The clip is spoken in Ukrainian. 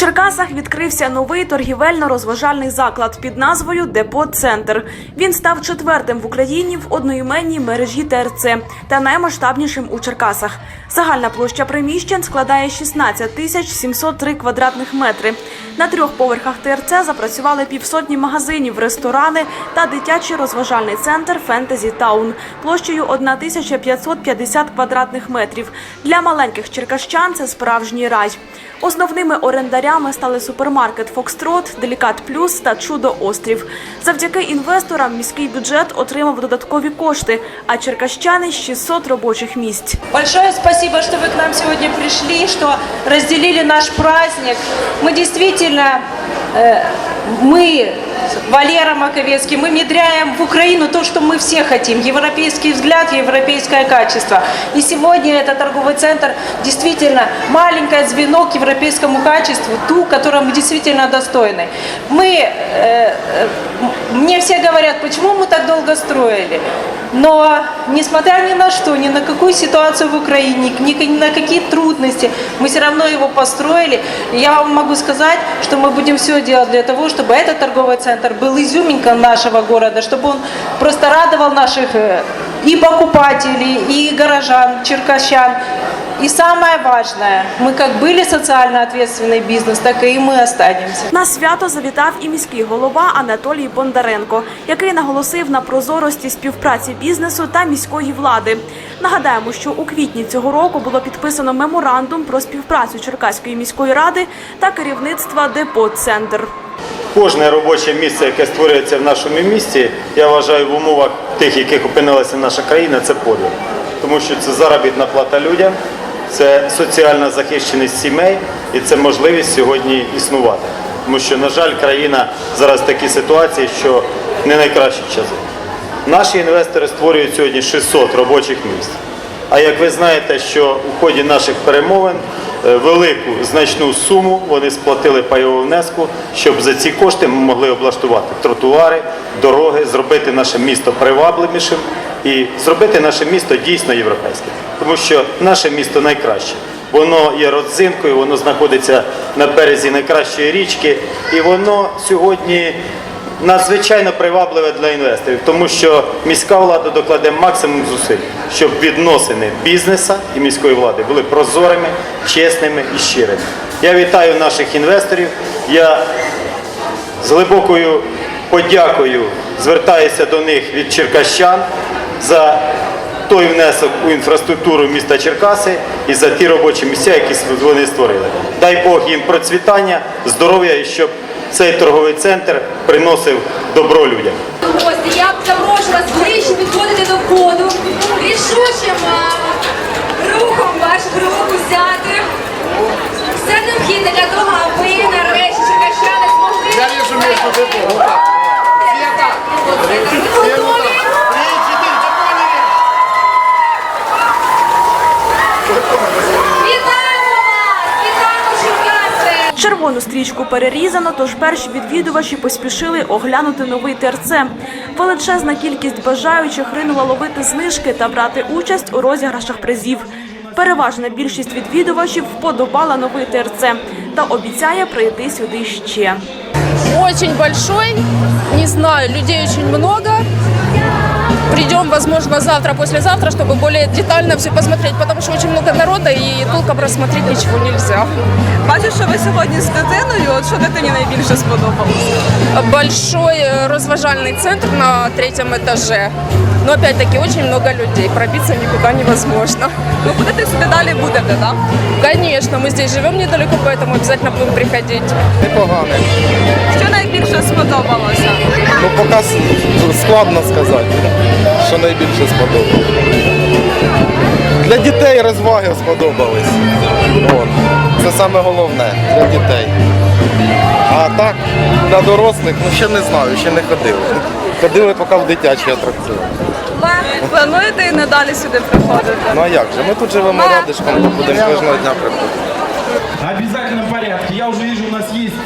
Черкасах відкрився новий торгівельно-розважальний заклад під назвою Депо Центр. Він став четвертим в Україні в одноіменній мережі ТРЦ та наймасштабнішим у Черкасах. Загальна площа приміщень складає 16 тисяч 703 квадратних метри. На трьох поверхах ТРЦ запрацювали півсотні магазинів, ресторани та дитячий розважальний центр Фентезі Таун площею 1550 квадратних метрів. Для маленьких черкащан це справжній рай. Основними орендарями стали супермаркет Фокстрот, Делікат Плюс та Чудо Острів. Завдяки інвесторам міський бюджет отримав додаткові кошти, а черкащани 600 робочих місць. Большое спасибо, что вы к нам сегодня пришли, что разделили наш праздник. Мы действительно, э, мы, Валера Маковецкий, мы внедряем в Украину то, что мы все хотим. Европейский взгляд, европейское качество. И сегодня этот торговый центр действительно маленькое звено к европейскому качеству, ту, которого мы действительно достойны. Мы, э, э, мне все говорят, почему мы так долго строили. Но несмотря ни на что, ни на какую ситуацию в Украине, ни на какие трудности, мы все равно его построили. Я вам могу сказать, что мы будем все делать для того, чтобы этот торговый центр был изюминкой нашего города, чтобы он просто радовал наших э, и покупателей, и горожан, черкащан. И самое важное, мы как были социально ответственный бизнес, так и мы останемся. На свято завітав і міський голова Анатолій Бондаренко, який наголосив на прозорості співпраці бізнесу та міської влади. Нагадаємо, що у квітні цього року було підписано меморандум про співпрацю Черкаської міської ради та керівництва Депо Центр. Кожне робоче місце, яке створюється в нашому місті, я вважаю в умовах тих, яких опинилася наша країна, це подвиг. Тому що це заробітна плата людям, це соціальна захищеність сімей і це можливість сьогодні існувати. Тому що, на жаль, країна зараз в такій ситуації, що не найкращі часи. Наші інвестори створюють сьогодні 600 робочих місць. А як ви знаєте, що у ході наших перемовин велику значну суму вони сплатили пайового внеску, щоб за ці кошти ми могли облаштувати тротуари, дороги, зробити наше місто привабливішим і зробити наше місто дійсно європейським. Тому що наше місто найкраще. Воно є родзинкою, воно знаходиться на березі найкращої річки, і воно сьогодні надзвичайно привабливе для інвесторів, тому що міська влада докладе максимум зусиль, щоб відносини бізнеса і міської влади були прозорими, чесними і щирими. Я вітаю наших інвесторів. Я з глибокою подякою звертаюся до них від черкащан за той внесок у інфраструктуру міста Черкаси і за ті робочі місця, які вони створили. Дай Бог їм процвітання, здоров'я і щоб цей торговий центр приносив добро людям. Гості, я б запрошую вас ближче підходити до входу, рішучим рухом ваших рук взяти. Все необхідне для того, аби нарешті черкащани змогли. Я вижу между депо. Вот так. Света. Ви готові? Три, четыре. Запомнили? Вітаємо вас! Вітаємо Черкаси! Червону стрічку перерізано, тож перші відвідувачі поспішили оглянути новий ТРЦ. Величезна кількість бажаючих ринула ловити знижки та брати участь у розіграшах призів. Переважна більшість відвідувачів вподобала новий ТРЦ та обіцяє прийти сюди ще. очень большой, не знаю, людей очень много Придем, возможно, завтра, послезавтра, чтобы более детально все посмотреть, потому что очень много народа и толком рассмотреть ничего нельзя. Бачу, що ви сьогодні з дитиною. От що дитині найбільше сподобалося? Большой э, разважальный центр на третьем этаже. Но опять-таки очень много людей, пробиться никуда невозможно. Ну ходити сюди далі будете, так? Конечно, мы здесь живем недалеко, поэтому обязательно будем приходить. Непогане. Що найбільше сподобалося? Поки складно сказати, що найбільше сподобалось. Для дітей розваги сподобались. От. Це саме головне для дітей. А так, для дорослих, ну ще не знаю, ще не ходили. Ходили поки в дитячі атракціони. Плануєте і надалі сюди приходити? Ну а як же? Ми тут живемо рядишком, то будемо кожного дня приходити. В обязательном порядке. Я уже вижу, у нас есть